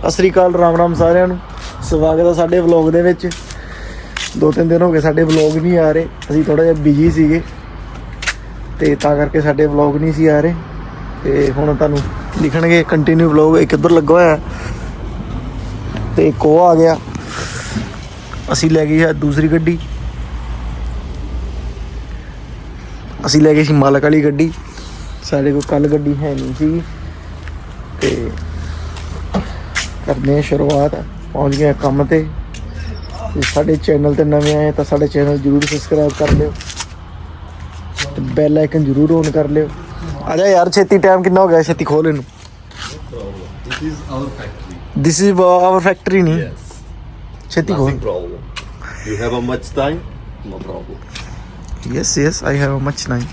ਸਤਿ ਸ੍ਰੀ ਅਕਾਲ, ਰਾਮ ਰਾਮ ਸਾਰਿਆਂ ਨੂੰ। ਸਵਾਗਤ ਹੈ ਸਾਡੇ ਵਲੌਗ ਦੇ ਵਿੱਚ। ਦੋ ਤਿੰਨ ਦਿਨ ਹੋ ਗਏ ਸਾਡੇ ਵਲੌਗ ਨਹੀਂ ਆ ਰਹੇ। ਅਸੀਂ ਥੋੜਾ ਜਿਹਾ ਬਿਜ਼ੀ ਸੀਗੇ। ਤੇ ਤਾਂ ਕਰਕੇ ਸਾਡੇ ਵਲੌਗ ਨਹੀਂ ਸੀ ਆ ਰਹੇ। ਤੇ ਹੁਣ ਤੁਹਾਨੂੰ ਦਿਖਣਗੇ ਕੰਟੀਨਿਊ ਵਲੌਗ। ਇੱਕ ਇੱਧਰ ਲੱਗਾ ਹੋਇਆ। ਹੈ ਤੇ ਇੱਕ ਉਹ ਆ ਗਿਆ। ਅਸੀਂ ਲੈ ਗਏ ਆ ਦੂਸਰੀ ਗੱਡੀ। ਅਸੀਂ ਲੈ ਗਏ ਸੀ ਮਾਲਕ ਵਾਲੀ ਗੱਡੀ। ਸਾਡੇ ਕੋਲ ਕੱਲ ਗੱਡੀ ਹੈ ਨਹੀਂ ਸੀ ਤੇ ਕਰਦੇ ਹਾਂ ਸ਼ੁਰੂਆਤ ਪਹੁੰਚ ਗਏ ਕੰਮ ਤੇ ਤੇ ਸਾਡੇ ਚੈਨਲ ਤੇ ਨਵੇਂ ਆਏ ਤਾਂ ਸਾਡੇ ਚੈਨਲ ਜਰੂਰ ਸਬਸਕ੍ਰਾਈਬ ਕਰ ਲਿਓ ਤੇ ਬੈਲ ਆਈਕਨ ਜਰੂਰ ਔਨ ਕਰ ਲਿਓ ਆ ਜਾ ਯਾਰ ਛੇਤੀ ਟਾਈਮ ਕਿੰਨਾ ਹੋ ਗਿਆ ਛੇਤੀ ਖੋਲ ਇਹਨੂੰ. ਦਿਸ ਇਜ਼ ਆਵਰ ਫੈਕਟਰੀ ਨਹੀਂ Yes. ਛੇਤੀ ਖੋਲ. You have a much time? No problem. Yes yes I have much ਨਾਈਮ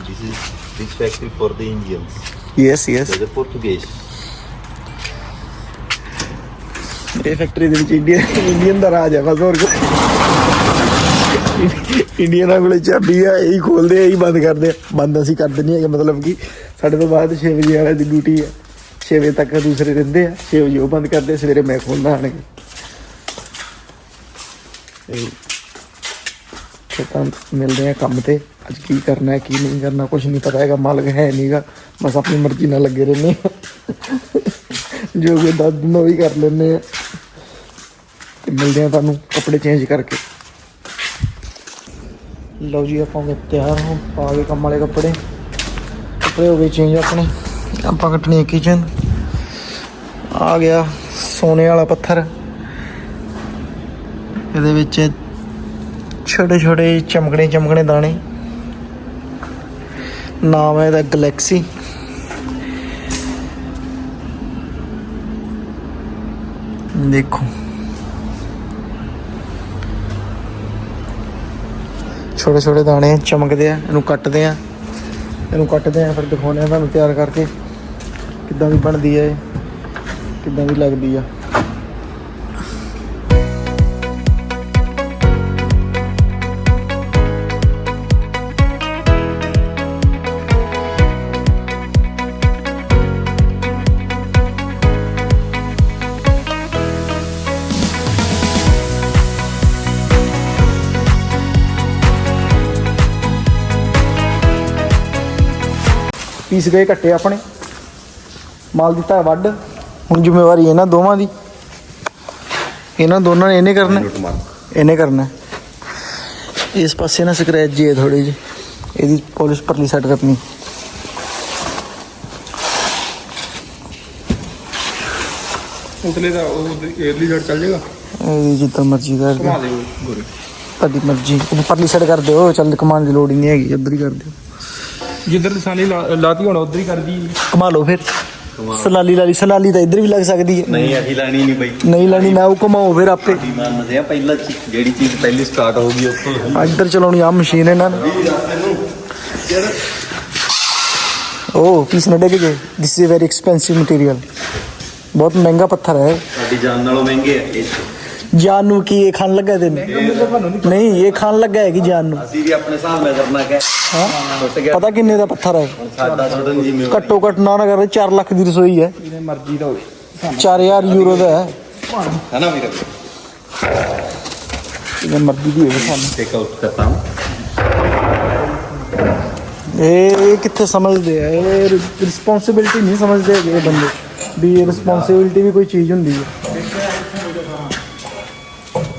This is this factory for the Indians. Yes yes They're the Portuguese. ਇਹ ਫੈਕਟਰੀ ਦੇ ਵਿੱਚ ਇੰਡੀਅਨ ਇੰਡੀਅਨ ਦਾ ਰਾਜ ਹੈ, ਬਸ ਹੋਰ ਕੁਛ ਇੰਡੀਅਨਾਂ ਕੋਲੇ ਚਾਬੀ ਆ ਇਹੀ ਖੋਲਦੇ ਆ, ਇਹੀ ਬੰਦ ਕਰਦੇ ਆ। ਬੰਦ ਅਸੀਂ ਕਰ ਦਿੰਦੇ ਹੈਗੇ, ਮਤਲਬ ਕਿ ਸਾਡੇ ਤੋਂ ਬਾਅਦ 6 ਵਜੇ ਵਾਲੇ ਦੀ ਡਿਊਟੀ ਹੈ। 6 ਵਜੇ ਤੱਕ ਦੂਸਰੇ ਰਹਿੰਦੇ ਆ 6 ਵਜੇ ਉਹ ਬੰਦ ਕਰਦੇ ਸਵੇਰੇ ਮੈਂ ਖੋਲਦਾ ਆਣਗੇ। ਤੇ ਤਾਂ ਮਿਲਦੇ ਆ ਕੰਮ ਤੇ। ਅੱਜ ਕੀ ਕਰਨਾ ਹੈ, ਕੀ ਨਹੀਂ ਕਰਨਾ ਕੁਝ ਨਹੀਂ ਪਤਾ ਹੈਗਾ, ਮਾਲਕ ਹੈ ਨਹੀਂਗਾ ਬਸ ਆਪਣੀ ਮਰਜ਼ੀ ਨਾਲ ਲੱਗੇ ਰਹਿੰਦੇ ਆ। ਜੋ ਕਿ ਦੱਸ ਦਿੰਦਾ ਉਹ ਹੀ ਕਰ ਲੈਂਦੇ ਆ। ਤੇ ਮਿਲਦੇ ਆ ਤੁਹਾਨੂੰ ਕੱਪੜੇ ਚੇਂਜ ਕਰਕੇ। ਲਓ ਜੀ, ਆਪਾਂ ਹੋ ਤਿਆਰ ਹਾਂ, ਪਾ ਕੇ ਕੰਮ ਵਾਲੇ ਕੱਪੜੇ। ਕੱਪੜੇ ਹੋ ਗਏ ਚੇਂਜ ਆਪਣੇ। ਆਪਾਂ ਕੱਟਣੀ ਕਿਚਨ ਆ ਗਿਆ ਸੋਨੇ ਵਾਲਾ ਪੱਥਰ। ਇਹਦੇ ਵਿੱਚ ਛੋਟੇ ਛੋਟੇ ਚਮਕਣੇ ਚਮਕਣੇ ਦਾਣੇ। ਨਾਮ ਹੈ ਇਹਦਾ ਗੈਲੈਕਸੀ ਦੇਖੋ। ਛੋਟੇ ਛੋਟੇ ਦਾਣੇ ਚਮਕਦੇ ਆ, ਇਹਨੂੰ ਕੱਟਦੇ ਆ। ਇਹਨੂੰ ਕੱਟਦੇ ਆ, ਫਿਰ ਦਿਖਾਉਂਦੇ ਆ ਤੁਹਾਨੂੰ ਤਿਆਰ ਕਰਕੇ ਕਿੱਦਾਂ ਦੀ ਬਣਦੀ ਹੈ ਇਹ, ਕਿੱਦਾਂ ਦੀ ਲੱਗਦੀ ਆ। ਪੀਸ ਗਏ ਕੱਟੇ ਆਪਣੇ। ਮਾਲ ਦਿੱਤਾ ਹੈ ਵੱਢ। ਹੁਣ ਜ਼ਿੰਮੇਵਾਰੀ ਇਹਨਾਂ ਦੋਵਾਂ ਦੀ। ਇਹਨਾਂ ਦੋਨਾਂ ਨੇ ਇਹਨੇ ਕਰਨਾ। ਹੈ, ਇਹਨੇ ਕਰਨਾ। ਹੈ। ਇਸ ਪਾਸੇ ਨਾ ਸਕ੍ਰੈਚ ਜੀ ਥੋੜੀ ਜਿਹੀ। ਇਹਦੀ ਪਾਲਿਸ਼ ਪਰਲੀ ਸੈੱਟ ਕਰਨੀ। ਉਤਲੇ ਦਾ ਉਹ ਏਅਰਲੀ ਸਾਈਡ ਚੱਲ ਜਾਏਗਾ? ਇਹਦੀ ਜਿੱਦਾਂ ਮਰਜ਼ੀ ਕਰ ਦੇ ਗੋਰੇ। ਤੁਹਾਡੀ ਮਰਜ਼ੀ। ਪਰਲੀ ਸੈੱਟ ਕਰ ਦਿਓ। ਚੱਲ ਕਮਾਨ ਦੀ ਲੋੜ ਹੀ ਨਹੀਂ ਹੈਗੀ। ਇੱਧਰ ਹੀ ਕਰ ਦਿਓ। ਜਿੱਧਰ ਨਿਸ਼ਾਨੀ ਲਾ- ਲਾਤੀ ਹੁਣ ਉਧਰ ਹੀ ਕਰਦੀ ਕਮਾ ਲਓ ਫਿਰ। ਸਲਾਲੀ ਲਾਲੀ ਸਲਾਲੀ ਤਾਂ ਇੱਧਰ ਵੀ ਲੱਗ ਸਕਦੀ ਹੈ। ਨਹੀਂ ਅਹੀ ਲੈਣੀ ਨਹੀਂ ਬਈ। ਨਹੀਂ ਲੈਣੀ ਨਾ ਉਹ ਘੁਮਾਓ ਫਿਰ ਆਪੇ। ਦੀ ਮੰਨਦੇ ਆ ਪਹਿਲਾਂ ਚੀਜ਼- ਜਿਹੜੀ ਚੀਜ਼ ਪਹਿਲੀ ਸਟਾਰਟ ਹੋਊਗੀ ਉਸ ਤੋਂ ਹੀ। ਇੱਧਰ ਚਲਾਉਣੀ ਆ ਮਸ਼ੀਨ ਇਹਨਾਂ ਨੇ। ਉਹ ਪੀਸ ਨਾ ਡਿੱਗ ਜੇ। This is very expensive material ਬਹੁਤ ਮਹਿੰਗਾ ਪੱਥਰ ਹੈ। ਸਾਡੀ ਜਾਨ ਨਾਲੋਂ ਮਹਿੰਗੇ ਆ ਇਹ। ਜਾਨ ਨੂੰ ਕੀ ਇਹ ਖਾਣ ਲੱਗਾ ਤੈਨੂੰ? ਨਹੀਂ ਇਹ ਖਾਣ ਲੱਗਾ ਹੈ ਕਿ ਜਾਨ ਨੂੰ। ਅਸੀਂ ਵੀ ਆਪਣੇ ਹਿਸਾਬ ਨਾਲ ਕਰਨਾ ਕਿ ਹਾਂ? ਟੁੱਟ ਗਿਆ। ਪਤਾ ਕਿੰਨੇ ਦਾ ਪੱਥਰ ਹੈ? ਜ਼ਿੰਮੇਵਾਰੀ ਘੱਟੋ ਘੱਟ ਨਾ ਨਾ ਕਰਦੇ 4 ਲੱਖ ਦੀ ਰਸੋਈ ਹੈ। ਇਹਨੇ ਮਰਜ਼ੀ ਦਾ ਹੋਵੇ। 4000 ਯੂਰੋ ਦਾ ਹੈ। ਹੈ ਨਾ ਵੀਰ? ਇਹ ਮਰਜ਼ੀ ਦੀ ਹੋਵੇ ਸਾਨੂੰ। ਟੇਕ ਆਊਟ ਕਰਤਾ ਹੂੰ। ਇਹ ਇਹ ਕਿੱਥੇ ਸਮਝਦੇ ਆ? ਇਹ ਰਿਸਪੌਂਸਿਬਿਲਟੀ ਨਹੀਂ ਸਮਝਦੇ ਹੈਗੇ ਇਹ ਬੰਦੇ। ਵੀ ਇਹ ਰਿਸਪੌਂਸਿਬਿਲਟੀ ਵੀ ਕੋਈ ਚੀਜ਼ ਹੁੰਦੀ ਹੈ।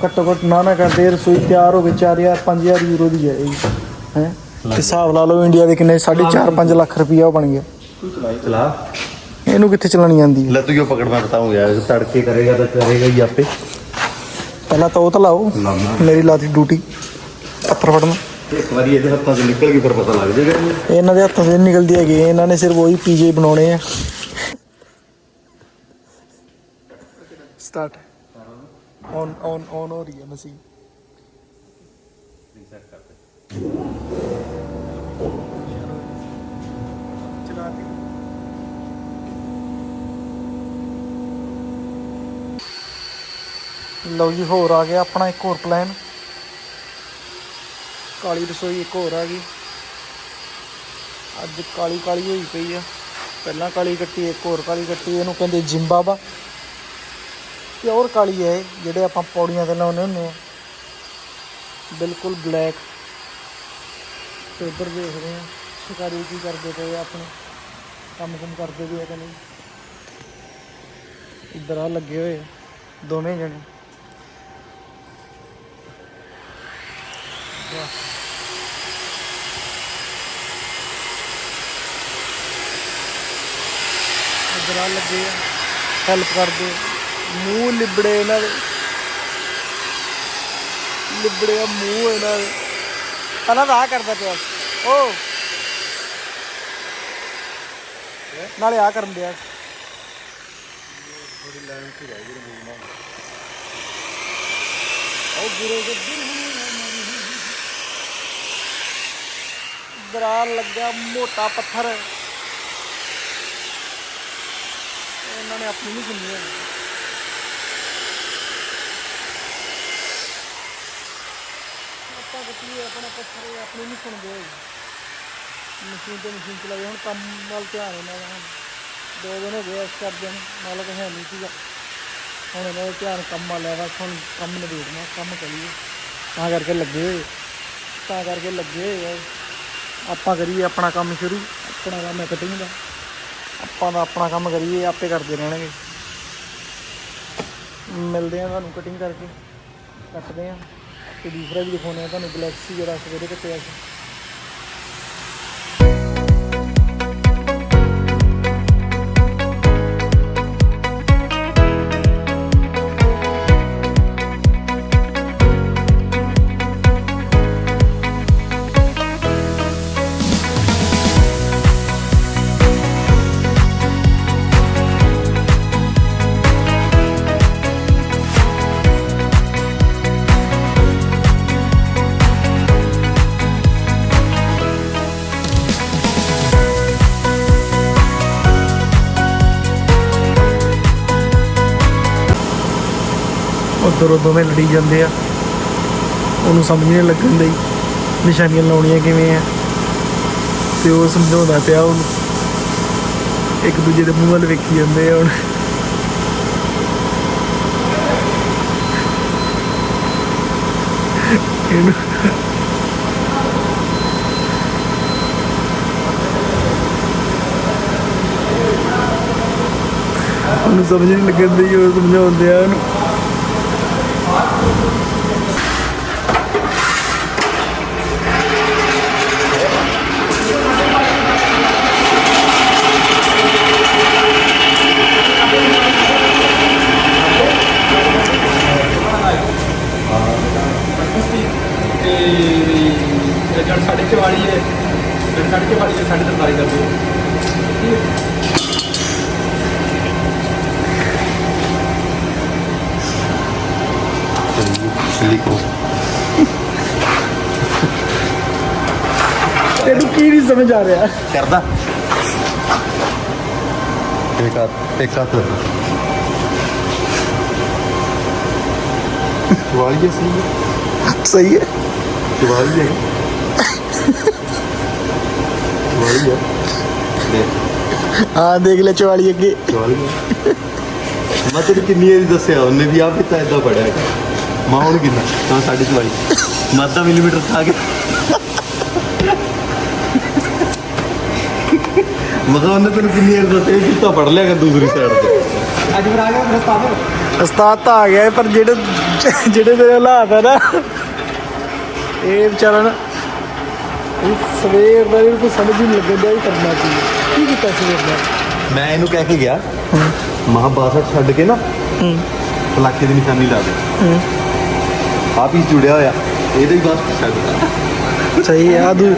ਘੱਟੋ ਘੱਟ ਨਾ ਨਾ ਕਰਦੇ ਰਸੋਈ ਤਿਆਰ ਹੋ ਗਈ 4000 5000 ਯੂਰੋ ਦੀ ਹੈ ਇਹ। ਹੈ? ਹਿਸਾਬ ਲਾ ਲਓ ਇੰਡੀਆ ਦੇ ਕਿੰਨੇ 4.5 5 ਲੱਖ। ਰੁਪਈਆ ਉਹ ਬਣ ਗਿਆ। ਚਲਾ ਇਹਨੂੰ ਕਿੱਥੇ ਚਲਾਣੀ ਆਂਦੀ ਹੈ? ਲੈ ਤੂੰ ਕਿਉਂ ਪਕੜ ਮੈਂ ਬਤਾਉਂਗਾ ਤੜਕੇ ਕਰੇਗਾ ਤਾਂ ਕਰੇਗਾ ਹੀ ਆਪੇ। ਪਹਿਲਾਂ ਤਾਂ ਉਹ ਤਾਂ ਲਾਓ। ਮੇਰੀ ਲਾਤੀ ਡਿਊਟੀ। ਪੱਥਰ ਫੜਨਾ। ਇੱਕ ਵਾਰੀ ਇਹਦੇ ਹੱਥਾਂ 'ਚ ਨਿਕਲ ਗਈ ਫਿਰ ਪਤਾ ਲੱਗ ਜਾਏਗਾ ਇਹਨੂੰ। ਦੇ ਹੱਥੋਂ ਸੇ ਨਿਕਲਦੀ ਹੈਗੀ। ਇਹਨਾਂ ਨੇ ਸਿਰਫ ਉਹੀ ਪੀਜੇ ਬਣਾਉਣੇ ਆ। ਸਟਾਰਟ ਔਨ ਔਨ ਔਨ ਹੋ ਰਹੀ ਹੈ ਮਸ਼ੀਨ। ਚਲਾ ਲਓ ਜੀ ਹੋਰ ਆ ਗਿਆ ਆਪਣਾ ਇੱਕ ਹੋਰ ਪਲਾਨ ਕਾਲੀ ਰਸੋਈ ਇੱਕ ਹੋਰ ਆ ਗਈ। ਅੱਜ ਕਾਲੀ ਕਾਲੀ ਹੋਈ ਪਈ ਆ। ਪਹਿਲਾਂ ਕਾਲੀ ਕੱਟੀ ਇੱਕ ਹੋਰ ਕਾਲੀ ਕੱਟੀ ਇਹਨੂੰ ਕਹਿੰਦੇ ਜਿੰਬਾਬਾ। ਪਿਓਰ ਕਾਲੀ ਹੈ ਇਹ, ਜਿਹੜੇ ਆਪਾਂ ਪੌੜੀਆਂ ਤੇ ਲਾਉਂਦੇ ਹੁੰਦੇ ਆ। ਬਿਲਕੁਲ ਬਲੈਕ ਤੇ ਉੱਧਰ ਦੇਖਦੇ ਆ ਸ਼ਿਕਾਰੀ ਕੀ ਕਰਦੇ ਪਏ ਆ ਆਪਣੇ। ਕੰਮ ਕੁਮ ਕਰਦੇ ਵੀ ਆ ਕਿ ਨਹੀਂ। ਇੱਧਰ ਆ ਲੱਗੇ ਹੋਏ ਦੋਵੇਂ ਜਣੇ। ਇੱਧਰ ਆ ਲੱਗੇ ਆ। ਹੈਲਪ ਕਰਦੇ। ਮੂੰਹ ਲਿਬੜੇ ਇਹਨਾਂ ਦੇ। ਲਿਬੜੇ ਆ ਮੂੰਹ ਇਹਨਾਂ ਦੇ। ਪਹਿਲਾਂ ਤਾਂ ਆ ਕਰਦਾ ਪਿਆ ਓ। ਨਾਲੇ ਆ ਕਰਨ ਦਿਆ ਉਹ ਗੁਰੂ ਦੇ ਦਿਲ ਦਰਾਰ ਲੱਗਾ ਮੋਟਾ ਪੱਥਰ। ਇਹਨਾਂ ਨੇ ਆਪਣੀ ਨਹੀਂ ਸੁਣੀ ਹੈਗੀ ਆਪਾਂ ਕਿਤੇ ਆਪਣਾ ਪੱਥਰ ਆਪਣੀ ਨਹੀਂ ਸੁਣਦੇ ਹੈਗੇ ਮਸ਼ੀਨ ਤੇ ਮਸ਼ੀਨ ਚਲਾਈ, ਹੁਣ ਕੰਮ ਨਾਲ ਧਿਆਨ ਇਹਨਾਂ ਦਾ। ਦੋ ਦਿਨ ਹੋ ਗਏ ਇਸ ਕਰਦੇ ਨੂੰ, ਮਾਲਕ ਹੈ ਨਹੀਂ ਸੀਗਾ। ਹੁਣ ਇਹਨਾਂ ਦਾ ਧਿਆਨ ਕੰਮ ਵੱਲ ਹੈ, ਬਸ ਹੁਣ ਕੰਮ ਨਿਬੇੜਨਾ, ਕੰਮ ਕਰੀਏ। ਤਾਂ ਕਰਕੇ ਲੱਗੇ ਹੋਏ। ਤਾਂ ਕਰਕੇ ਲੱਗੇ ਹੋਏ ਆ। ਆਪਾਂ ਕਰੀਏ ਆਪਣਾ ਕੰਮ ਸ਼ੁਰੂ। ਆਪਣਾ ਕੰਮ ਹੈ ਕਟਿੰਗ ਦਾ ਆਪਾਂ ਦਾ ਆਪਣਾ ਕੰਮ ਕਰੀਏ ਆਪੇ ਕਰਦੇ ਰਹਿਣਗੇ। ਮਿਲਦੇ ਆ ਤੁਹਾਨੂੰ ਕਟਿੰਗ ਕਰਕੇ। ਕੱਟਦੇ ਆ ਤੇ ਦੂਸਰਾ ਵੀ ਦਿਖਾਉਂਦੇ ਆ ਤੁਹਾਨੂੰ ਗਲੈਕਸੀ ਜਿਹੜਾ ਸਵੇਰੇ ਕੱਟਿਆ ਸੀ। ਉਧਰੋਂ ਦੋਵੇਂ ਲੜੀ ਜਾਂਦੇ ਆ। ਉਹਨੂੰ ਸਮਝ ਨਹੀਂ ਲੱਗਣ ਦਈ ਨਿਸ਼ਾਨੀਆਂ ਲਾਉਣੀਆਂ ਕਿਵੇਂ ਆ। ਤੇ ਉਹ ਸਮਝਾਉਂਦਾ ਪਿਆ ਉਹਨੂੰ। ਇੱਕ ਦੂਜੇ ਦੇ ਮੂੰਹ ਵੱਲ ਵੇਖੀ ਜਾਂਦੇ ਆ ਹੁਣ। ਇਹਨੂੰ ਉਹਨੂੰ ਸਮਝ ਨਹੀਂ ਲੱਗਣ ਦਈ ਉਹ ਸਮਝਾਉਂਦੇ ਆ ਉਹਨੂੰ ਤੇ ਜੜ ਸਾਡੇ ਚਵਾਲੀ ਹੈ ਜੜ ਸਾਡੇ ਚਵਾਲੀ ਹੈ ਸਾਡੇ ਤਰਕਾਰੀ ਕਰ ਦਿਓ ਲਿਖੋ ਤੈਨੂੰ ਕੀ ਨਹੀਂ ਸਮਝ ਆ ਰਿਹਾ? ਕਰਦਾ। ਇੱਕ ਹੱਥ ਇੱਕ ਹੱਥ ਵਾਲੀਏ ਸੀ ਸਹੀ ਹੈ ਵਾਲੀਏ ਹਾਂ ਦੇਖ ਲੈ ਚਵਾਲੀ ਅੱਗੇ। ਵਾਲੀਏ ਮੈਂ ਤੈਨੂੰ ਕਿੰਨੀ ਵਾਰੀ ਦੱਸਿਆ ਉਹਨੇ ਵੀ ਆ ਵੀ ਤਾਂ ਇਦਾਂ ਪੜਿਆ ਮਾਂ ਹੁਣ ਕਿੰਨਾ? ਤਾਂ ਸਾਢੇ ਚਵਾਲੀ ਮਾਤਾ ਮਿਲੀਮੀਟਰ ਖਾ ਕੇ ਮਗਾ ਉਹਨੇ ਤੈਨੂੰ ਕਿੰਨੀ ਵਾਰ ਦੱਸਿਆ ਕਿ ਤਾਂ ਪੜ ਲਿਆ ਕਰ ਦੂਸਰੀ ਸਾਈਡ ਤੇ। ਅੱਜ ਫਿਰ ਆ ਗਿਆ ਪ੍ਰਸਤਾਵ ਉਸਤਾਦ ਤਾਂ ਆ ਗਿਆ ਪਰ ਜਿਹੜੇ ਜਿਹੜੇ ਤੇਰੇ ਹਾਲਾਤ ਹੈ ਨਾ ਇਹ ਵਿਚਾਰਾ ਨਾ ਸਵੇਰ ਦਾ ਵੀ ਕੋਈ ਸਮਝ ਨਹੀਂ ਲੱਗਦਾ ਇਹ ਕਰਨਾ ਕੀ ਹੈ। ਕੀ ਕੀਤਾ ਸਵੇਰ ਦਾ? ਮੈਂ ਇਹਨੂੰ ਕਹਿ ਕੇ ਗਿਆ ਮਹਾ 62 ਛੱਡ ਕੇ ਨਾ ਪਲਾਕੇ ਦੀ ਨਿਸ਼ਾਨੀ ਲਾ ਦੇ। ਆਪ ਹੀ ਜੁੜਿਆ ਹੋਇਆ ਇਹਦੇ ਹੀ ਬਸ ਛੱਡ ਸਹੀ ਹੈ ਆ ਦੂ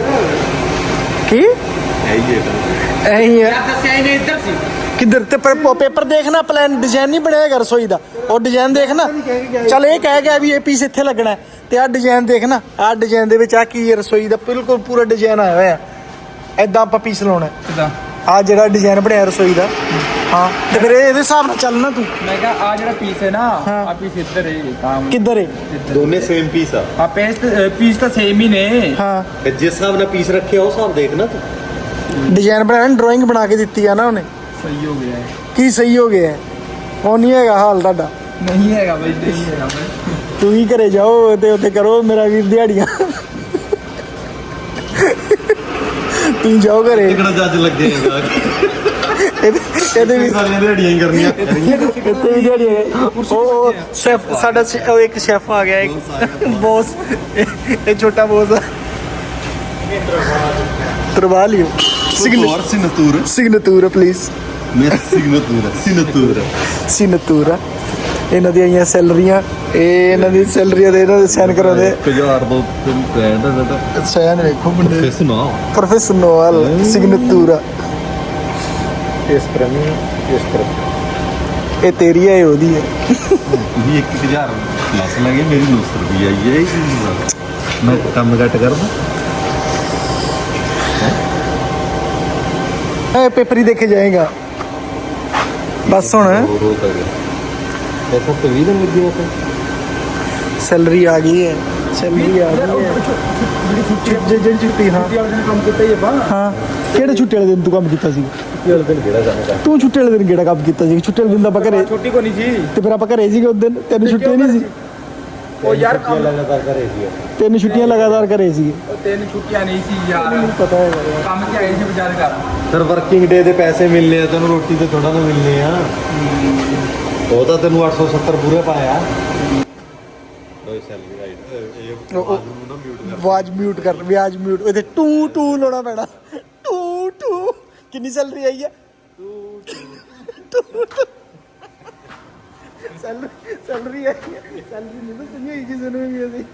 ਕੀ? ਹੈ ਹੀ ਇਹ ਐਂ ਹੀ। ਹੈ ਦੱਸਿਆ ਇਹਨੇ ਇੱਧਰ ਸੀ। ਕਿੱਧਰ ਤੇ ਪਰ ਪੇਪਰ ਦੇਖਣਾ ਪਲਾਨ ਡਿਜ਼ਾਈਨ ਨਹੀਂ ਬਣਿਆ ਹੈਗਾ ਰਸੋਈ ਦਾ। ਉਹ ਡਿਜ਼ਾਈਨ ਦੇਖਣਾ। ਚੱਲ ਇਹ ਕਹਿ ਗਿਆ ਵੀ ਇਹ ਪੀਸ ਇੱਥੇ ਲੱਗਣਾ ਹੈ, ਤੇ ਆਹ ਡਿਜ਼ਾਈਨ ਦੇਖਣਾ ਆਹ ਡਿਜ਼ਾਈਨ ਦੇ ਵਿੱਚ ਆ ਕੀ ਹੈ ਰਸੋਈ ਦਾ ਬਿਲਕੁਲ ਪੂਰਾ ਡਿਜ਼ਾਈਨ ਆਇਆ ਹੋਇਆ। ਐਦਾਂ ਆਪਾਂ ਪੀਸ ਲਾਉਣਾ ਕਿਦਾਂ? ਆ ਜਿਹੜਾ ਡਿਜ਼ਾਈਨ ਬਣਿਆ ਰਸੋਈ ਦਾ। ਹਾਂ ਤੇ ਫਿਰ ਇਹ- ਇਹਦੇ ਹਿਸਾਬ ਨਾਲ ਚੱਲਣਾ ਤੂੰ। ਮੈਂ ਕਿਹਾ ਆ ਜਿਹੜਾ ਪੀਸ ਹੈ ਨਾ। ਆ ਪੀਸ ਇੱਧਰ ਹੈ ਕੰਮ ਕਿੱਧਰ ਹੈ? ਦੋਨੇ ਸੇਮ ਪੀਸ ਆ। ਆ ਪੀਸ ਪੀਸ ਤਾਂ ਸੇਮ ਹੀ ਨੇ। ਹਾਂ। ਤੇ ਜਿਸ ਹਿਸਾਬ ਨਾਲ ਪੀਸ ਰੱਖਿਆ ਉਹ ਹਿਸਾਬ ਦੇਖਣਾ ਤੂੰ। ਡਿਜ਼ਾਈਨ ਬਣਾਇਆ ਡਰਾਇੰਗ ਬਣਾ ਕੇ ਦਿੱਤੀ ਆ ਨਾ ਉਹਨੇ। ਸਹੀ ਹੋ ਗਿਆ ਹੈ। ਕੀ ਸਹੀ ਹੋ ਗਿਆ ਹੈ? ਉਹ ਨਹੀਂ ਹੈਗਾ ਹਾਲ ਤੁਹਾਡਾ। ਨਹੀਂ ਹੈਗਾ ਬਈ ਨਹੀਂ ਹੈਗਾ ਬਈ। ਤੂੰ ਹੀ ਘਰੇ ਜਾਓ ਤੇ ਉੱਥੇ ਕਰੋ ਮੇਰਾ ਵੀਰ ਦਿਹਾੜੀਆਂ। ਤੂੰ ਜਾਓ ਘਰੇ। ਕਿਹੜਾ ਜੱਜ ਲੱਗੇਗਾ ਇਹਦੇ ਵੀ ਸਾਰੀਆਂ ਦਿਹਾੜੀਆਂ ਹੀ ਕਰਨੀਆਂ। ਇੱਥੇ ਵੀ ਦਿਹਾੜੀਆਂ ਉਹ ਸ਼ੈਫ ਸਾਡਾ ਉਹ ਇੱਕ ਸ਼ੈਫ ਆ ਗਿਆ ਇੱਕ ਬੌਸ। ਇਹ ਛੋਟਾ ਬੌਸ ਆ। ਤਰਵਾ ਲਿਓ ਸਿਗਨੇਚਰ। ਸਿਗਨੇਚਰ ਸਿਗਨੇਚਰ ਪਲੀਜ਼ ਮੇਰਾ ਸਿਗਨੇਚਰ ਸਿਗਨੇਚਰ ਸਿਗਨੇਚਰ ਇਹਨਾਂ ਦੀਆਂ ਆਈਆਂ ਸੈਲਰੀਆਂ ਇਹ ਇਹਨਾਂ ਦੀ ਸੈਲਰੀਆਂ ਦੇ ਇਹਨਾਂ ਦੇ ਸਾਈਨ ਕਰਾਉਂਦੇ। 1000 ਦੋ ਤਿੰਨ ਬ੍ਰਾਂਡ ਹੈ ਸਾਡਾ ਸਾਈਨ ਵੇਖੋ ਬੰਦੇ ਸੁਣਾ ਪ੍ਰੋਫੈਸ਼ਨਲ ਸਿਗਨੇਚਰ। ਇਸ ਪ੍ਰੇਮੀ ਇਸ ਪ੍ਰੇਮੀ ਇਹ ਤੇਰੀ ਹੈ ਇਹ ਉਹਦੀ ਹੈ। ਵੀ 1000 ਪਲੱਸ ਲੱਗੇ ਮੇਰੀ 900 ਰੁਪਏ ਆਈ ਹੈ ਇਹ? ਮੈਂ ਕੰਮ ਘੱਟ ਕਰਦਾ। ਇਹ ਪੇਪਰ ਹੀ ਦੇਖੇ ਜਾਏਗਾ। ਬਸ ਹੁਣ। ਕਰ ਐਸਾ ਤਾਂ ਵੀ ਨਹੀਂ ਲੱਗਿਆ ਤਾਂ ਸੈਲਰੀ ਆ ਗਈ ਹੈ ਸੈਲਰੀ ਆ ਗਈ ਹੈ। ਜਿਹੜੀ ਜਿਹੜੀ ਛੁੱਟੀ ਹਾਂ। ਛੁੱਟੀ ਵਾਲੇ ਦਿਨ ਕੰਮ ਕੀਤਾ ਹੀ ਆਪਾਂ। ਹਾਂ ਕਿਹੜੇ ਛੁੱਟੀ ਵਾਲੇ ਦਿਨ ਤੂੰ ਕੰਮ ਕੀਤਾ ਸੀ? ਕੀ ਵਾਲੇ ਦਿਨ ਕਿਹੜਾ ਕੰਮ ਕਰ ਤੂੰ ਛੁੱਟੀ ਵਾਲੇ ਦਿਨ ਕਿਹੜਾ ਕੰਮ ਕੀਤਾ ਸੀ? ਛੁੱਟੀ ਵਾਲੇ ਦਿਨ ਤਾਂ ਆਪਾਂ ਘਰੇ ਛੁੱਟੀ ਕੋ ਨਹੀਂ ਸੀ। ਤੇ ਫਿਰ ਆਪਾਂ ਘਰੇ ਸੀਗੇ ਉਸ ਦਿਨ ਤਿੰਨ ਛੁੱਟੀਆਂ ਨਹੀਂ ਸੀ। ਉਹ ਯਾਰ ਕੰਮ ਲਗਾਤਾਰ ਕਰੇ ਸੀ ਤਿੰਨ ਛੁੱਟੀਆਂ ਲਗਾਤਾਰ ਘਰੇ ਸੀਗੇ। ਉਹ ਤਿੰਨ ਛੁੱਟੀਆਂ ਨਹੀਂ ਸੀ ਯਾਰ। ਪਤਾ ਹੈ ਕੰਮ ਤੇ ਆਏ ਸੀ ਵਿਚਾਰੇ ਘਰ। ਫਿਰ ਵਰਕਿੰਗ ਡੇ ਦੇ ਪੈਸੇ ਮਿਲਨੇ ਆ ਤੈਨੂੰ ਰੋਟੀ ਤੇ ਥੋੜਾ ਨਾ ਮਿਲਨੇ ਆ। ਉਹ ਤਾਂ ਤੈਨੂੰ 870 ਪੂਰੇ ਪਾਇਆ। ਓਏ ਸੈਲਰੀ ਰਾਈਟ। ਇਹ ਉਹ- ਆਵਾਜ਼ ਨੂੰ ਨਾ ਮਿਊਟ ਕਰ। ਆਵਾਜ਼ ਮਿਊਟ ਕਰ ਵਿਆਜ ਮਿਊਟ ਉਹਦੇ ਟੂ ਟੂ ਲਾਉਣਾ ਪੈਣਾ। ਟੂ ਟੂ। ਕਿੰਨੀ ਸੈਲਰੀ ਆਈ ਹੈ? ਸੈਲਰੀ ਸੈਲਰੀ ਆਈ ਹੈ। ਸੈਲਰੀ ਨਹੀਂ ਤਾਂ ਸੁਣੀ ਹੋਈ ਕਿਸੇ ਨੂੰ ਵੀ ਅਸੀਂ।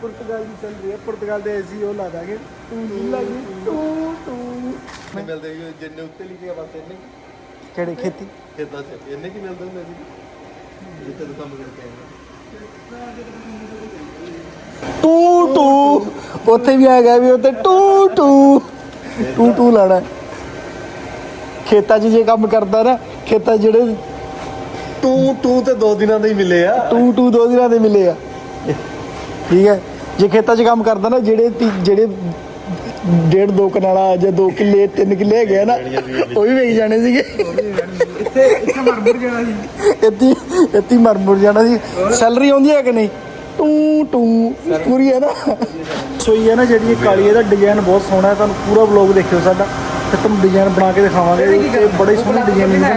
ਪੁਰਤਗਾਲ ਦੀ ਸੈਲਰੀ। ਹੈ। ਪੁਰਤਗਾਲ ਦੇ ਐਸੀ ਉਹ ਲਾ ਦਾਂਗੇ। ਟੂ ਟੂ ਲਾਗੀ ਟੂ ਮਿਲਦੇ ਜਿੰਨੇ ਉੱਤੇ ਲਿਖਿਆ ਬਸ ਇੰਨੇ। ਕਿਹੜੇ ਖੇਤੀ? ਖੇਤਾਂ 'ਚ। ਇੰਨੇ ਕੀ ਮਿਲਦੇ ਹੁੰਦੇ ਸੀ? ਜਿੱਥੇ ਤੂੰ ਕੰਮ ਕਰਕੇ ਆਇਆ ਟੂ ਟੂ। ਉੱਥੇ ਵੀ ਹੈਗਾ ਵੀ ਉੱਥੇ ਟੂ ਟੂ। ਟੂ ਟੂ ਲਾਣਾ ਖੇਤਾਂ 'ਚ ਜੇ ਕੰਮ ਕਰਦਾ ਨਾ ਖੇਤਾਂ ਜਿਹੜੇ ਤੂੰ ਤੂੰ ਤੇ ਦੋ ਦਿਨਾਂ ਦੇ ਹੀ ਮਿਲੇ ਆ। ਟੂ ਟੂ ਦੋ ਦਿਨਾਂ ਦੇ ਮਿਲੇ ਆ। ਠੀਕ ਹੈ। ਜੇ ਖੇਤਾਂ 'ਚ ਕੰਮ ਕਰਦਾ ਨਾ ਜਿਹੜੇ ਜਿਹੜੇ ਡੇਢ ਦੋ ਕਨਾਲਾ ਜਾਂ ਦੋ ਕਿੱਲੇ ਤਿੰਨ ਕਿੱਲੇ ਹੈਗੇ ਆ ਨਾ ਉਹ ਵੀ ਵੇਚ ਜਾਣੇ ਸੀਗੇ। ਇੱਥੇ ਇੱਥੇ ਮਰਮਰ ਜਾਣਾ ਸੀ। ਇੱਤੀ ਇੱਤੀ ਮਰ ਮੁਰ ਜਾਣਾ ਸੀ। ਸੈਲਰੀ ਆਉਂਦੀ ਹੈ ਕਿ ਨਹੀਂ? ਟੂ ਟੂ ਪੂਰੀ ਹੈ ਨਾ। ਸੋਈ ਹੈ ਨਾ ਜਿਹੜੀ ਇਹ ਕਾਲੀ ਇਹਦਾ ਡਿਜ਼ਾਈਨ ਬਹੁਤ ਸੋਹਣਾ ਹੈ। ਤੁਹਾਨੂੰ ਪੂਰਾ ਵਲੌਗ ਦੇਖਿਓ ਸਾਡਾ। ਤੇ ਤੁਹਾਨੂੰ ਡਿਜ਼ਾਈਨ ਬਣਾ ਕੇ ਦਿਖਾਵਾਂਗੇ। ਤੇ ਬੜੀ ਸੋਹਣੀ ਡਿਜ਼ਾਈਨ ਹੈ।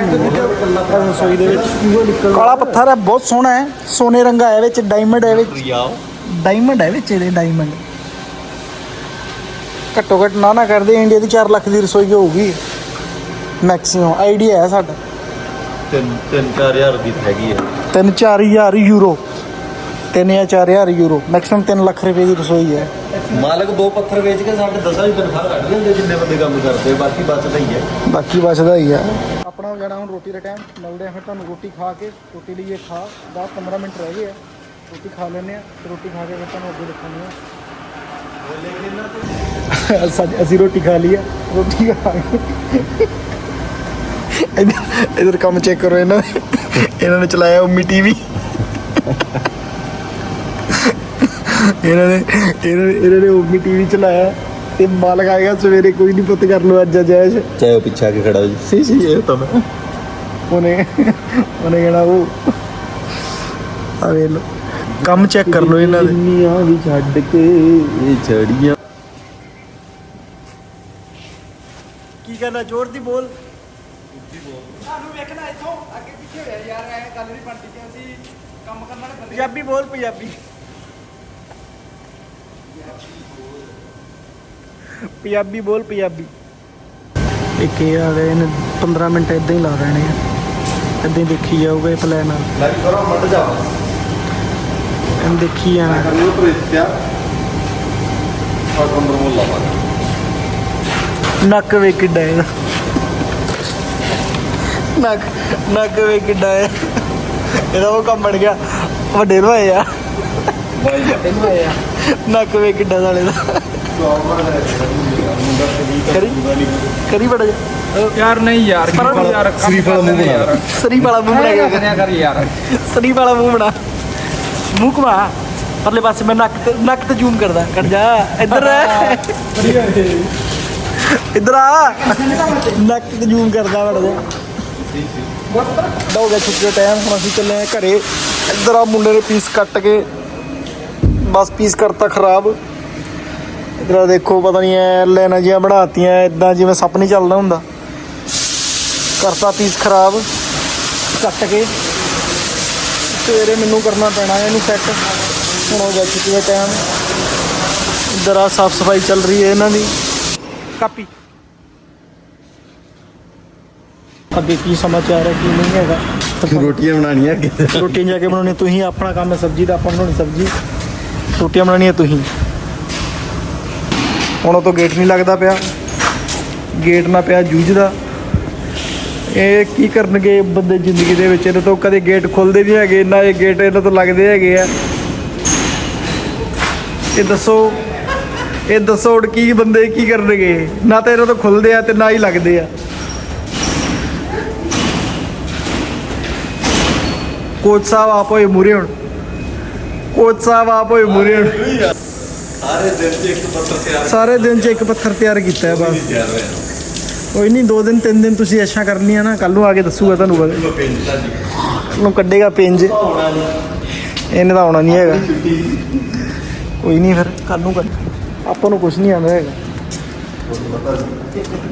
ਰਸੋਈ ਦੇ ਵਿੱਚ। ਕਾਲਾ ਪੱਥਰ ਹੈ ਬਹੁਤ ਸੋਹਣਾ ਹੈ। ਸੋਨੇ ਰੰਗਾ ਹੈ ਵਿੱਚ ਡਾਇਮੰਡ ਹੈ ਵਿੱਚ। ਡਾਇਮੰਡ ਹੈ ਵਿੱਚ ਇਹਦੇ ਡਾਇਮੰਡ ਘੱਟੋ ਘੱਟ ਨਾ ਨਾ ਕਰਦੇ ਇੰਡੀਆ ਦੀ 4 ਲੱਖ ਦੀ ਰਸੋਈ ਹੋਊਗੀ? ਮੈਕਸਿਮਮ ਆਈਡੀਆ ਹੈ ਸਾਡਾ। ਤਿੰਨ ਤਿੰਨ ਚਾਰ ਹਜ਼ਾਰ ਦੀ ਤਾਂ ਹੈਗੀ ਆ 3-4000 ਯੂਰੋ 3 ਜਾਂ 4000 ਯੂਰੋ ਮੈਕਸਿਮਮ 3 ਲੱਖ ਰੁਪਏ ਦੀ ਰਸੋਈ ਹੈ। ਮਾਲਕ ਦੋ ਪੱਥਰ ਵੇਚ ਕੇ ਸਾਡੇ ਦਸਾਂ ਦੀ ਤਨਖਾਹ ਕੱਢ ਲੈਂਦੇ ਜਿੰਨੇ ਬੰਦੇ ਕੰਮ ਕਰਦੇ ਬਾਕੀ ਬਚਦਾ ਹੀ ਹੈ। ਬਾਕੀ ਬਚਦਾ ਹੀ ਆ ਆਪਣਾ ਹੋ ਜਾਣਾ ਹੁਣ ਰੋਟੀ ਦਾ ਟਾਈਮ ਮਿਲਦੇ ਆ ਫਿਰ ਤੁਹਾਨੂੰ ਰੋਟੀ ਖਾ ਕੇ ਰੋਟੀ ਲਈਏ ਖਾ 10-15 ਮਿੰਟ ਰਹਿ ਗਏ ਆ। ਰੋਟੀ ਖਾ ਲੈਂਦੇ ਆ ਰੋਟੀ ਖਾ ਕੇ ਫਿਰ ਤੁਹਾਨੂੰ ਅੱਗੇ ਸਾਡੀ- ਅਸੀਂ ਰੋਟੀ ਖਾ ਲਈ ਆ। ਰੋਟੀ ਖਾ ਕੇ। ਇੱਧਰ- ਇੱਧਰ ਕੰਮ ਚੈੱਕ ਕਰੋ ਇਹਨਾਂ ਨੇ। ਇਹਨਾਂ ਨੇ ਚਲਾਇਆ ਉਮੀ ਟੀਵੀ। ਇਹਨਾਂ ਨੇ ਇਹਨਾਂ ਨੇ ਇਹਨਾਂ ਨੇ ਉਮੀ ਟੀਵੀ ਚਲਾਇਆ ਤੇ ਮਾਲਕ ਆ ਗਿਆ ਸਵੇਰੇ ਕੋਈ ਨਹੀਂ ਪੁੱਤ ਕਰ ਲੋ ਅੱਜ ਜੈਸ਼ ਚਾਹੇ ਉਹ ਪਿੱਛੇ ਆ ਕੇ ਖੜਾ ਹੋ ਜੀ। ਸੀ ਸੀ ਇਹ ਤਾਂ ਮੈਂ। ਉਹਨੇ ਉਹਨੇ ਕਹਿਣਾ ਉਹ ਆ ਵੇ ਲੋ ਕੰਮ ਚੈੱਕ ਕਰ ਲੋ ਇਹਨਾਂ ਦੇ। ਦੁਨੀਆ ਵੀ ਛੱਡ ਕੇ ਇਹ ਛੜੀਆਂ। ਕੀ ਕਰਨਾ ਜ਼ੋਰ ਦੀ ਬੋਲ। ਸਾਨੂੰ ਵੇਖਣਾ ਇੱਥੋਂ ਅੱਗੇ ਪਿੱਛੇ ਹੋਇਆ ਯਾਰ ਐ ਗੱਲ ਨਹੀਂ ਬਣਦੀ ਕਿ ਅਸੀਂ ਕੰਮ ਕਰਨ ਵਾਲੇ ਬੰਦੇ ਪੰਜਾਬੀ ਬੋਲ ਪੰਜਾਬੀ। ਪੰਜਾਬੀ ਬੋਲ ਪੰਜਾਬੀ। ਇੱਕ ਇਹ ਆ ਗਏ ਨੇ 15 ਮਿੰਟ ਇਦਾਂ ਹੀ ਲਾ ਦੇਣੇ ਆ। ਇਦਾਂ ਹੀ ਦੇਖੀ ਜਾਊਗਾ ਇਹ ਪਲਾਨ ਨਾਲ ਲੈ ਕਰੋ ਮੜ ਜਾ। ਇਹਨੂੰ ਦੇਖੀ ਜਾਣਾ ਕਰਿਓ ਪ੍ਰੀਤਿਆ ਸਾਡਾ ਨੰਬਰ ਮੁੱਲਾ ਪਾ ਨੱਕ ਵੇ ਕਿੱਡਾ ਹੈ ਨੱਕ ਨੱਕ ਵੇ ਕਿੱਡਾ ਹੈ ਇਹਦਾ ਉਹ ਕੰਮ ਬਣ ਗਿਆ ਵੱਡੇ ਨੂੰ ਆਏ ਆ ਬਾਈ ਵੱਡੇ ਨੂੰ ਆਏ ਆ ਨੱਕ ਵੇ ਕਿੱਡਾ ਸਾਲੇ ਦਾ ਕਰੀ ਕਰੀ ਬੜਾ ਜਾ ਯਾਰ ਨਹੀਂ ਯਾਰ ਪਰ ਕੀ ਯਾਰ ਕੰਮ ਸ਼ਰੀਫ ਵਾਲਾ ਮੂੰਹ ਬਣਾ। ਯਾਰ। ਸਰੀ ਵਾਲਾ ਮੂੰਹ ਕਰ ਯਾਰ ਸਰੀ ਵਾਲਾ ਮੂੰਹ ਬਣਾ ਮੂੰਹ ਘੁਮਾ। ਪਰਲੇ ਪਾਸੇ ਮੈਂ ਨੱਕ ਤੇ ਨੱਕ ਤੇ ਜ਼ੂਮ ਕਰਦਾ। ਕੱਟ ਜਾ। ਇੱਧਰ ਇੱਧਰ ਆ। ਨੱਕ ਤੇ ਜ਼ੂਮ ਕਰਦਾ ਵੜ ਜਾ। ਹੋ ਛੁੱਟੀ ਦਾ ਟਾਈਮ ਹੁਣ ਅਸੀਂ ਚੱਲੇ ਆ ਘਰੇ। ਇੱਧਰ ਆ ਮੁੰਡੇ ਨੇ ਪੀਸ ਕੱਟ ਕੇ। ਬਸ ਪੀਸ ਕਰਤਾ ਖਰਾਬ। ਇੱਧਰ ਆਹ ਦੇਖੋ, ਪਤਾ ਨਹੀਂ ਐ ਲੈਣਾ ਜੀਆਂ ਬਣਾਤੀਆਂ ਇਦਾਂ ਜਿਵੇਂ ਸੱਪ ਨਹੀਂ ਚੱਲਦਾ ਹੁੰਦਾ। ਕਰਤਾ ਪੀਸ ਖਰਾਬ। ਕੱਟ ਕੇ। ਸਵੇਰੇ ਮੈਨੂੰ ਕਰਨਾ ਪੈਣਾ ਇਹਨੂੰ ਸੈੱਟ ਹੁਣ ਹੋ ਗਿਆ ਦਾ ਟਾਈਮ ਇੱਧਰ ਆ ਸਾਫ਼ ਸਫ਼ਾਈ ਚੱਲ ਰਹੀ ਹੈ ਇਹਨਾਂ ਦੀ। ਕਾਪੀ। ਅੱਗੇ ਕੀ ਸਮਾਚਾਰ ਹੈ ਕੀ ਨਹੀਂ ਹੈਗਾ? ਰੋਟੀਆਂ ਬਣਾਉਣੀਆਂ ਅੱਗੇ। ਰੋਟੀ ਜਾ ਕੇ ਬਣਾਉਣੀ ਤੁਸੀਂ ਆਪਣਾ ਕੰਮ ਹੈ ਸਬਜ਼ੀ ਦਾ ਆਪਾਂ ਬਣਾਉਣੀ ਸਬਜ਼ੀ। ਰੋਟੀਆਂ ਬਣਾਉਣੀਆਂ ਤੁਸੀਂ। ਹੁਣ ਉਹ ਤੋਂ ਗੇਟ ਨਹੀਂ ਲੱਗਦਾ ਪਿਆ। ਗੇਟ ਨਾ ਪਿਆ ਜੂਝਦਾ ਇਹ ਕੀ ਕਰਨਗੇ ਬੰਦੇ ਜ਼ਿੰਦਗੀ ਦੇ ਵਿੱਚ? ਇਹਨਾਂ ਤੋਂ ਕਦੇ ਗੇਟ ਖੁੱਲਦੇ ਨਹੀਂ ਹੈਗੇ ਨਾ ਇਹ ਗੇਟ ਇਹਨਾਂ ਤੋਂ ਲੱਗਦੇ ਹੈਗੇ ਆ। ਇਹ ਦੱਸੋ ਇਹ ਦੱਸੋ ਹੁਣ ਕੀ ਬੰਦੇ ਕੀ ਕਰਨਗੇ? ਨਾ ਤਾਂ ਇਹਨਾਂ ਤੋਂ ਖੁੱਲਦੇ ਆ ਤੇ ਨਾ ਹੀ ਲੱਗਦੇ ਆ। ਕੋਚ ਸਾਹਿਬ ਆਪ ਹੋਏ ਮੂਰੇ ਹੁਣ। ਕੋਚ ਸਾਹਿਬ ਆਪ ਹੋਏ ਮੂਰੇ ਹੁਣ। ਸਾਰੇ ਦਿਨ ਚ ਇੱਕ ਪੱਤਰ ਤਿਆਰ ਸਾਰੇ ਦਿਨ ਚ ਇੱਕ ਪੱਥਰ ਤਿਆਰ ਕੀਤਾ ਹੈ ਬਸ। ਕੋਈ ਨਹੀਂ, ਦੋ ਦਿਨ, ਤਿੰਨ ਦਿਨ ਤੁਸੀਂ ਐਸ਼ਾ ਕਰਨੀਆਂ ਨਾ ਕੱਲ ਨੂੰ ਆ ਕੇ ਦੱਸੂਗਾ ਤੁਹਾਨੂੰ ਪਤਾ ਪਿੰਡ ਨੂੰ ਕੱਢੇਗਾ ਪਿੰਜ। ਇਹਨੇ ਤਾਂ ਆਉਣਾ ਨਹੀਂ ਹੈਗਾ। ਕੋਈ ਨਹੀਂ ਫਿਰ ਕੱਲ ਨੂੰ ਕੱਢ। ਆਪਾਂ ਨੂੰ ਕੁਝ ਨਹੀਂ ਆਉਂਦਾ ਹੈਗਾ।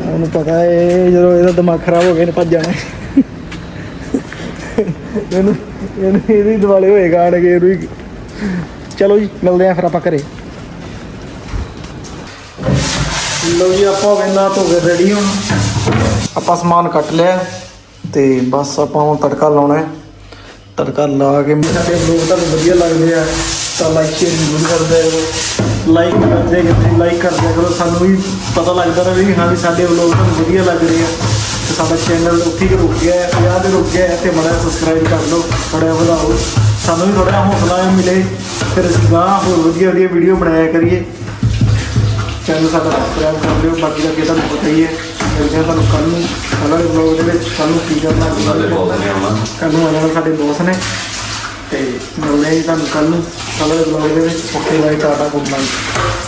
ਉਹਨੂੰ ਪਤਾ ਹੈ ਜਦੋਂ ਇਹਦਾ ਦਿਮਾਗ ਖਰਾਬ ਹੋ ਗਿਆ, ਇਹਨੇ ਭੱਜ ਜਾਣਾ। ਇਹਨੂੰ ਇਹਨੂੰ ਇਹਦੇ ਹੀ ਦਿਵਾਲੇ ਹੋਏਗਾ ਆਣ ਕੇ ਇਹਨੂੰ ਹੀ। ਚਲੋ ਜੀ, ਮਿਲਦੇ ਆ ਫਿਰ ਆਪਾਂ ਘਰੇ। ਲੋ ਜੀ, ਆਪਾਂ ਹੋ ਗਏ ਨਾ ਧੋ ਕੇ ਰੈਡੀ ਹੁਣ ਆਪਾਂ ਸਮਾਨ ਕੱਟ ਲਿਆ ਤੇ ਬਸ ਆਪਾਂ ਹੁਣ ਤੜਕਾ ਲਾਉਣਾ ਹੈ। ਤੜਕਾ ਲਾ ਕੇ ਸਾਡੇ ਲੋਕ ਤੁਹਾਨੂੰ ਵਧੀਆ ਲੱਗਦੇ ਆ, ਤਾਂ ਲਾਈਕ ਸ਼ੇਅਰ ਜ਼ਰੂਰ ਕਰਦੇ ਰਹੋ ਲਾਈਕ ਕਰਦੇ ਕਿ ਲਾਈਕ ਕਰਦੇ ਕਰੋ ਸਾਨੂੰ ਵੀ ਪਤਾ ਲੱਗਦਾ ਰਹੇ ਵੀ ਹਾਂ ਵੀ ਸਾਡੇ ਵਲੋਗ ਤੁਹਾਨੂੰ ਵਧੀਆ ਲੱਗ ਰਹੇ ਆ। ਤੇ ਸਾਡਾ ਚੈਨਲ ਉੱਥੇ ਹੀ ਰੁਕ ਗਿਆ ਹੈ 50 ਤੇ ਰੁਕ ਗਿਆ ਹੈ, ਤੇ ਮੜਾ ਸਬਸਕ੍ਰਾਈਬ ਕਰ ਲਓ ਥੋੜਾ ਵਧਾਓ। ਸਾਨੂੰ ਵੀ ਥੋੜਾ ਹੌਸਲਾ ਮਿਲੇ, ਫਿਰ ਅਸੀਂ ਗਾਂ ਹੋਰ ਵਧੀਆ ਵਧੀਆ ਵੀਡੀਓ ਬਣਾਇਆ ਕਰੀਏ। ਚੈਨਲ ਸਾਡਾ ਸਬਸਕ੍ਰਾਈਬ ਕਰ ਲਿਓ ਬਾਕੀ ਦਾ ਕੀ ਤੁਹਾਨੂੰ ਪਤਾ ਹੀ ਹੈ। ਮਿਲਦੇ ਤੁਹਾਨੂੰ ਕੱਲ ਨੂੰ ਕੱਲ੍ਹ ਵਾਲੇ ਵਲੋਗ ਦੇ ਵਿੱਚ ਸਾਨੂੰ ਕੀ ਕਰਨਾ ਕੀ ਨਹੀਂ ਕਰਨਾ ਕੱਲ ਨੂੰ ਆਉਣ ਸਾਡੇ ਦੋਸਤ ਨੇ। ਤੇ ਮਿਲਦੇ ਹਾਂ ਜੀ ਤੁਹਾਨੂੰ ਕੱਲ ਨੂੰ ਕੱਲ੍ਹ ਵਾਲੇ ਵਲੋਗ ਦੇ ਵਿੱਚ। Okay bye Tata good night.